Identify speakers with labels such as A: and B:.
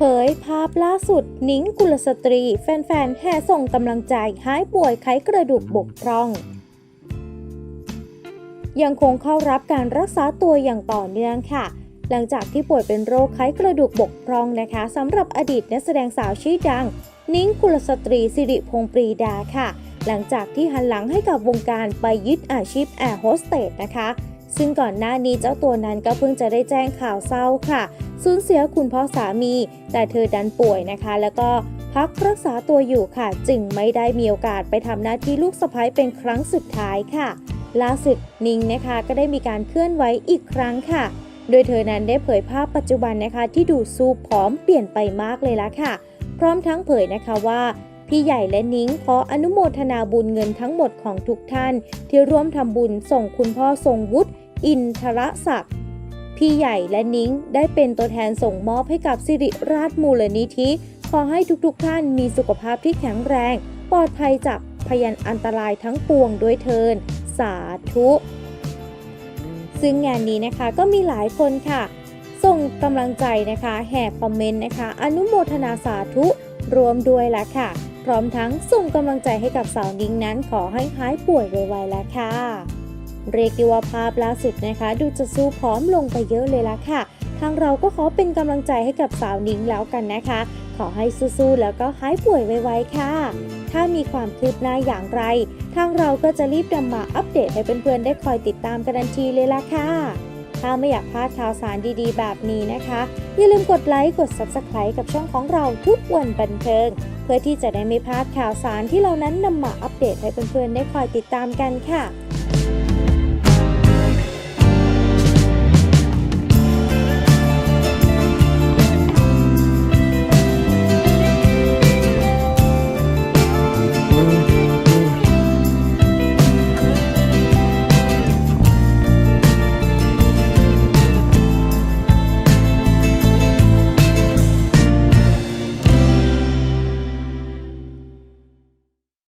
A: ผยภาพล่าสุดนิ้งกุลสตรี แฟนๆ แห่ส่งกำลังใจหายป่วยไขกระดูกบกพร่อง ยังคงเข้ารับการรักษาตัวอย่างต่อเนื่องค่ะ หลังจากที่ป่วยเป็นโรคไขกระดูกบกพร่องนะคะสำหรับอดีตนักแสดงสาวชื่อดัง นิ้งกุลสตรีสิริพงปรีดาค่ะ หลังจากที่หันหลังให้กับวงการไปยึดอาชีพแอร์โฮสเตสนะคะ ซึ่งก่อนหน้านี้เจ้าตัวนั้นก็เพิ่งจะได้แจ้งข่าวเศร้าค่ะ สูญเสียคุณพ่อสามี แต่เธอดันป่วยนะคะ แล้วก็พักรักษาตัวอยู่ค่ะ จึงไม่ได้มีโอกาสไปทำหน้าที่ลูกสะใภ้เป็นครั้งสุดท้ายค่ะ ล่าสุดนิงนะคะก็ได้มีการเคลื่อนไหวอีกครั้งค่ะ โดยเธอนั้นได้เผยภาพปัจจุบันนะคะที่ดูซูบผอมเปลี่ยนไปมากเลยละค่ะ พร้อมทั้งเผยนะคะว่าพี่ใหญ่และนิ้งขออนุโมทนาบุญเงินทั้งหมดของทุกท่าน ที่ร่วมทำบุญส่งคุณพ่อทรงวุฒิ อินทรศักดิ์พี่ใหญ่และนิ้งได้เป็นตัวแทนส่งมอบให้กับสิริราชมูลนิธิ ขอให้ทุกๆท่านมีสุขภาพที่แข็งแรง ปลอดภัยจากพยันอันตรายทั้งปวงด้วยเทิน สาธุ ซึ่งงานนี้นะคะก็มีหลายคนค่ะ ส่งกำลังใจนะคะแห่คอมเมนต์นะคะ อนุโมทนาสาธุรวมด้วยละค่ะ พร้อมทั้งส่งกำลังใจให้กับสาวนิ้งนั้นขอให้หายป่วยไวๆแล้วค่ะ เรียกได้ว่าภาพล่าสุดนะคะ ดูจะสู้ผอมลงไปเยอะเลยละค่ะ ทางเราก็ขอเป็นกำลังใจให้กับสาวนิ้งแล้วกันนะคะ ขอให้สู้ๆแล้วก็หายป่วยไวๆค่ะ ถ้ามีความคืบหน้าอย่างไร ทางเราก็จะรีบนำมาอัปเดตให้เพื่อนๆได้คอยติดตามกันทันทีเลยล่ะค่ะถ้าไม่อยากพลาดข่าวสารดีๆ แบบนี้นะคะ อย่าลืมกดไลค์กด Subscribe กับช่องของเราทุกวันบันเทิง เพื่อที่จะได้ไม่พลาดข่าวสารที่เรานั้นนำมาอัปเดตให้เพื่อนๆได้คอยติดตามกันค่ะ